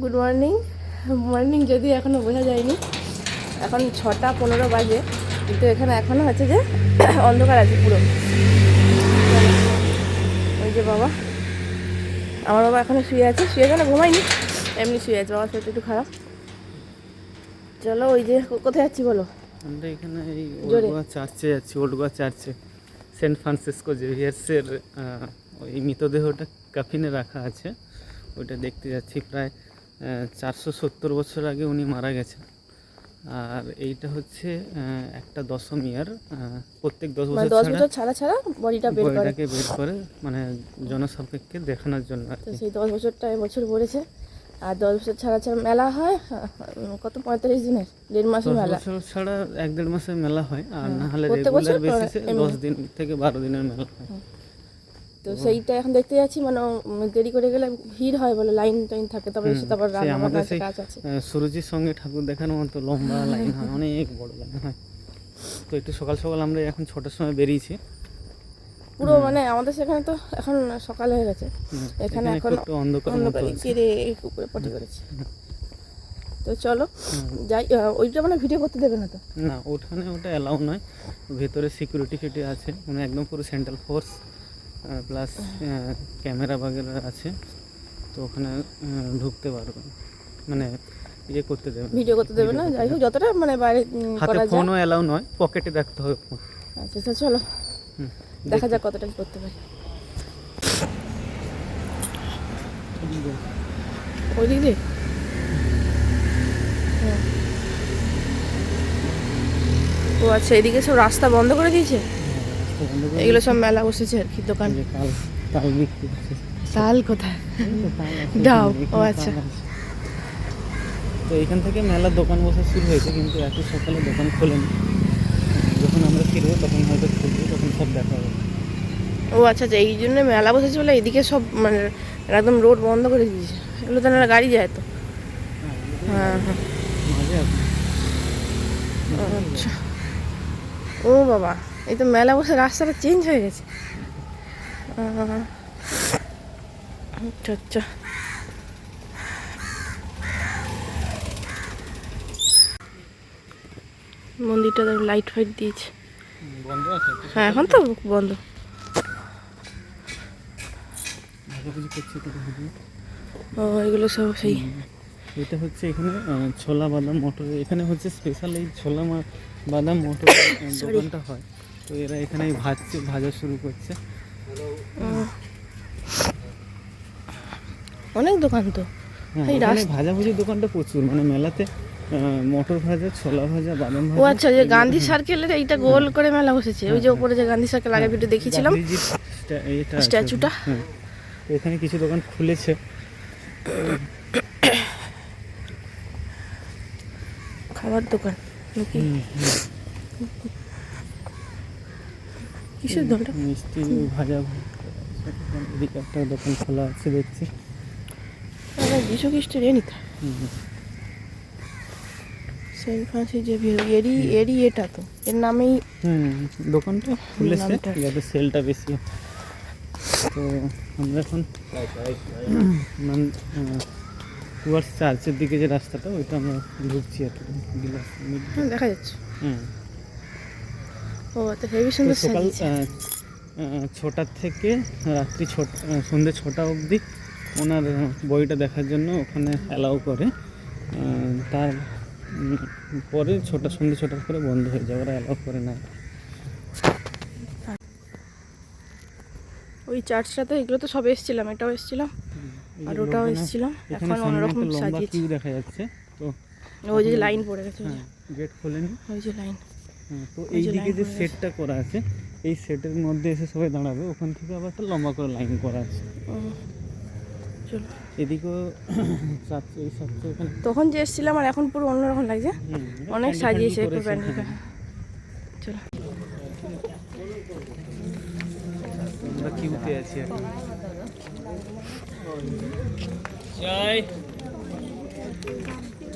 Good morning morning যদি এখনও বোঝা যায়নি। এখন ছটা পনেরো বাজে কিন্তু এখানে এখনও হচ্ছে যে অন্ধকার আছে পুরো। ওই যে বাবা আমার বাবা এখনও শুয়ে আছে। শুয়ে কেন ঘুমায়নি এমনি শুয়ে আছে। বাবা শরীরটা একটু খারাপ। চলো ওই যে কোথায় যাচ্ছি বলো? আমরা এখানে এই ওল্ড গোয়া চার্চে যাচ্ছি ওল্ড গোয়া চার্চে সেন্ট ফ্রান্সিসকো জেভিয়ার্সের ওই মৃতদেহটা কাফিনে রাখা আছে। ওইটা দেখতে যাচ্ছি প্রায় চারশো সত্তর বছর আগে উনি মারা গেছেন। আর এইটা হচ্ছে একটা দশম ইয়ার প্রত্যেক দশ মানে বছর ছাড়া ছাড়া বডিটা বের করে। বইটাকে বের করে মানে জনসাপেক্ষে দেখানোর জন্য তো সেই দশ বছরটা এবছর পড়েছে। আর দশ বছর ছাড়া ছাড়া মেলা হয় কত পঁয়তাল্লিশ দিনের? দেড় মাসের মেলা। বছর ছাড়া এক দেড় মাসের মেলা হয় আর না হলে প্রত্যেক রেগুলার বেসিসে দশ দিন থেকে বারো দিনের মেলা হয়। তো সেইটা এখন দেখতে যাচ্ছি মানে দেরি করে গেলে ভিড় হয় বলে লাইন টাইন থাকে তবে এসে তারপর আমাদের কাজ আছে। সুরজির সঙ্গে ঠাকুর দেখানোর মতো লম্বা লাইন হয় অনেক বড় লাইন হয়। তো একটু সকাল সকাল আমরা এখন ছটার সময় বেরিয়েছি। পুরো মানে আমাদের সেখানে তো এখন সকাল হয়ে গেছে এখানে এখন একটু অন্ধকার কুকুরে পটি করেছে। তো চলো যাই ওইটা মানে ভিডিও করতে দেবে না তো? না ওখানে ওটা অ্যালাউ নয়। ভেতরে সিকিউরিটি ফিটি আছে মানে একদম পুরো সেন্ট্রাল ফোর্স প্লাস ক্যামেরা বাগেরা আছে তো ওখানে ঢুকতে পারবে। মানে ইয়ে করতে দেবে। ভিডিও করতে দেবে না? যাই হোক যতটা মানে বাইরে হাতে ফোনও অ্যালাউ নয় পকেটে রাখতে হবে ফোন আচ্ছা আচ্ছা চলো। দেখা যাক কতটা কি করতে পারি। ওই দিক দিয়ে। ও আচ্ছা এদিকে সব রাস্তা বন্ধ করে দিয়েছে? এগুলো সব মেলা বসেছে আর কি দোকান। তাল কোথায়? এখানে, ও আচ্ছা। তো এখান থেকে মেলার দোকান বসা শুরু হয়েছে কিন্তু এত সকালে দোকান খোলেনি। যখন আমরা ফিরবো তখন হয়তো খুলবে তখন সব দেখা হবে। ও আচ্ছা আচ্ছা এই জন্য মেলা বসেছে বলে এদিকে সব মানে একদম রোড বন্ধ করে দিয়েছে। এগুলো তো না গাড়ি যায় তো। হ্যাঁ হ্যাঁ। আচ্ছা। ও বাবা। এই তো মেলা বসে রাস্তাটা চেঞ্জ হয়ে গেছে। আচ্ছা মন্দিরটা লাইট ফাইট দিয়েছে। হ্যাঁ এখন তো বন্ধ। ও এগুলো সব সেই। এটা হচ্ছে এখানে ছোলা বাদাম মটর। এখানে হচ্ছে স্পেশাল এই ছোলা বাদাম মটর দোকানটা হয়। তো এরা এখানে ভাজছে ভাজা শুরু করছে। অনেক দোকান তো। হ্যাঁ এই ভাজাভুজির দোকানটা প্রচুর মানে মেলাতে মটর ভাজা ছোলা ভাজা বাদাম ও আচ্ছা যে গান্ধী সার্কেলের এইটা গোল করে মেলা বসেছে। ওই যে উপরে যে গান্ধী সার্কেল আগে ভিডিও এটা স্ট্যাচুটা? হ্যাঁ এখানে কিছু দোকান খুলেছে। খাবার দোকান নাকি? কিসের দোকানটা? মিষ্টি ভাজা এদিকে একটা দোকান খোলা আছে দেখছি। আবার যিশু খ্রিস্টের এনি তো হুম। সেন্ট ফ্রান্সিস জেভিয়ার এরই এরই এটা তো। এর নামেই হুম দোকানটা খুলেছে যাতে সেলটা বেশি তো আমরা এখন টুয়ার্স চার্চের দিকে যে রাস্তাটা ওইটা আমরা ঢুকছি আর কি। হ্যাঁ, দেখা যাচ্ছে। হুম। ও তো হেভি সুন্দর সকাল ছটা থেকে রাত্রি ছটা আহ, সন্ধ্যে ছটা অবধি ওনার বইটা দেখার জন্য ওখানে অ্যালাউ করে। তার পরে ছটা সন্ধ্যে ছটার পরে বন্ধ হয়ে যায় ওরা অ্যালাউ করে না। ওই চার্চটাতে এগুলো তো সব এসেছিলাম এটাও এসেছিলাম। আর ওটাও এসেছিলাম। এখানে অন্যরকম সাজিয়েছে। দেখা যাচ্ছে তো ওই যে লাইন পড়ে গেছে হ্যাঁ গেট খোলেনি। ওই যে লাইন হ্যাঁ, তো ওই যে এইদিকে যে সেটটা করা আছে এই সেটের মধ্যে এসে সবাই দাঁড়াবে। ওখান থেকে আবার একটা লম্বা করে লাইন করা আছে। এদিকেও চারটে এই চারটে এখানে। তখন যে এসেছিলাম আর এখন পুরো অন্যরকম লাগছে। হুম, অনেক সাজিয়েছে একটু হ্যাঁ। চলো। আমরা কিউতে আছি এখন। জয়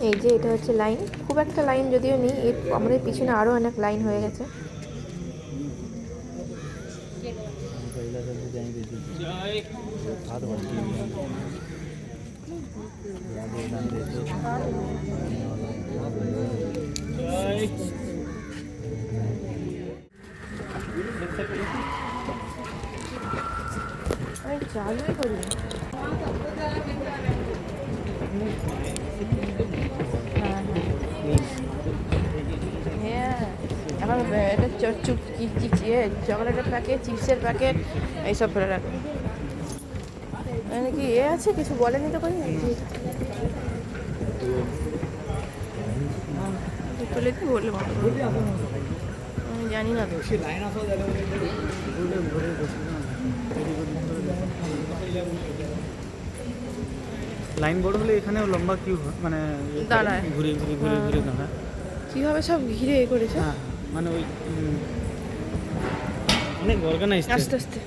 এই যে এটা হচ্ছে লাইন। খুব একটা লাইন যদিও নেই, এর আমাদের পিছনে আরও অনেক লাইন হয়ে গেছে। চালুই করি এখন এটা চ- চুপ চকলেটের প্যাকেট চিপসের প্যাকেট এইসব ফেলে এখানে কি এ আছে? কিছু বলেনি তো কই তুলে কি বললে জানি না। বড় হলে এখানেও লম্বা কিউ মানে দাঁড়ায়। ঘুরে ঘুরে ঘুরে ঘুরে দাঁড়ায়। কীভাবে সব ঘিরে এ করেছে? হ্যাঁ মানে ওই অনেক অর্গানাইজ আস্তে আস্তে।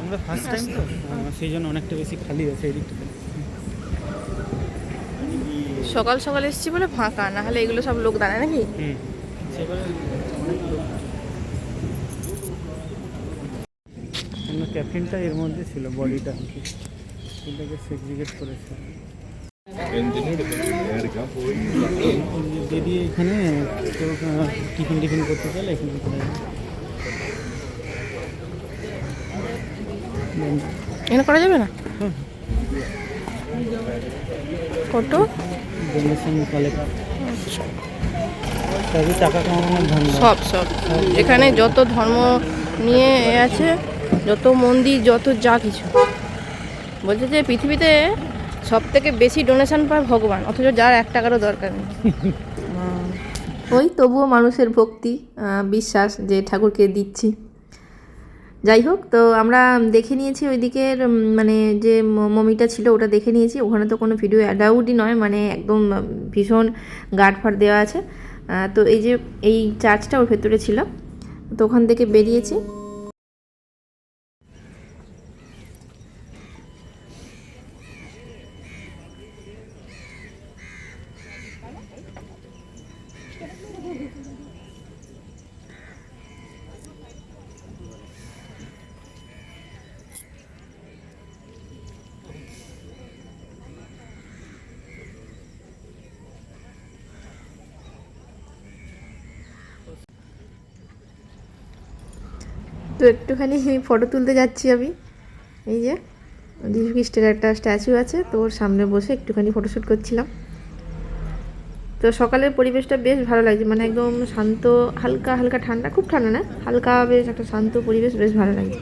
আমরা ফার্স্ট টাইম তো সেই জন্য অনেকটা বেশি খালি আছে এই দিকটা সকাল সকাল এসেছি বলে ফাঁকা না হলে এগুলো সব লোক দাঁড়ায় নাকি? হুম। সেবারে ক্যাফিনটা এর মধ্যে ছিল বডিটা। আর কি সেটাকে সেগ্রিগেট করেছে বেরিয়ে এখানে টিফিন টিফিন করতে চাইলে এখানে এখানে করা যাবে না? কত? ডোনেশন কালেক্ট সবই টাকা কামানোর সব সব। এখানে যত ধর্ম নিয়ে আছে যত মন্দির, যত যা কিছু। বলছে যে পৃথিবীতে সব থেকে বেশি ডোনেশন পায় ভগবান, অথচ যার এক টাকারও দরকার নেই। ওই তবুও মানুষের ভক্তি বিশ্বাস যে ঠাকুরকে দিচ্ছি। যাই হোক, তো আমরা দেখে নিয়েছি ওই দিকের মানে যে মমিটা ছিল, ওটা দেখে নিয়েছি। ওখানে তো কোনো ভিডিও অ্যালাউডই নয় মানে একদম ভীষণ গার্ড ফাট দেওয়া আছে। তো এই যে, এই চার্চটা ওর ভেতরে ছিল। তো ওখান থেকে বেরিয়েছি। তো একটুখানি ফটো তুলতে যাচ্ছি আমি। এই যে যীশু খ্রিস্টের একটা স্ট্যাচু আছে, তো ওর সামনে বসে একটুখানি ফটোশ্যুট করছিলাম। তো সকালের পরিবেশটা বেশ ভালো লাগছে মানে একদম শান্ত, হালকা হালকা ঠান্ডা, খুব ঠান্ডা না, হালকা বেশ একটা শান্ত পরিবেশ, বেশ ভালো লাগছে।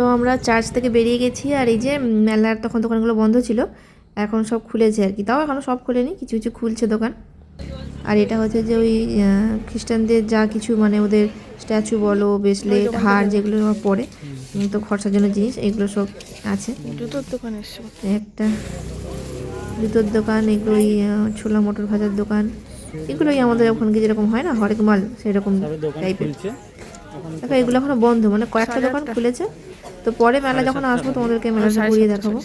তো আমরা চার্চ থেকে বেরিয়ে গেছি আর এই যে মেলার তখন দোকানগুলো বন্ধ ছিল। এখন সব খুলেছে আর কি। তাও এখনও সব খুলেনি কিছু কিছু খুলছে দোকান। আর এটা হচ্ছে যে ওই খ্রিস্টানদের যা কিছু মানে ওদের স্ট্যাচু বলো ব্রেসলেট হার যেগুলো পরে তো খরচার জন্য জিনিস এগুলো সব আছে। জুতোর দোকানে একটা জুতোর দোকান এগুলো ওই ছোলা মটর ভাজার দোকান। এগুলোই আমাদের ওখানকে যেরকম হয় না হরেক মাল সেরকম টাইপের দেখো এগুলো এখনও বন্ধ মানে কয়েকটা দোকান খুলেছে। তো পরে মেলা যখন আসব তোমাদেরকে মেলাটা সাড়ে ঘুরিয়ে দেখাবো।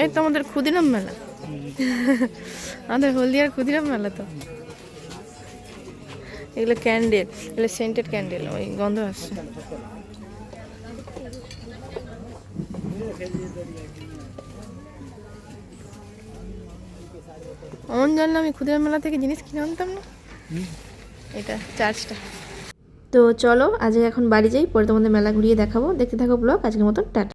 এই তো আমাদের ক্ষুদিরাম মেলা। আমাদের হলদিয়ার ক্ষুদিরাম মেলা তো। এগুলো ক্যান্ডেল এগুলো সেন্টেড ক্যান্ডেল ওই গন্ধ আসছে। অমন জানলে আমি ক্ষুদিরাম মেলা থেকে জিনিস কিনে আনতাম না? এটা চার্জটা তো চলো, আজকে এখন বাড়ি যাই, পরে তোমাদের মেলা ঘুরিয়ে দেখাবো। দেখতে থাকো ব্লগ, আজকের মতন, টাটা।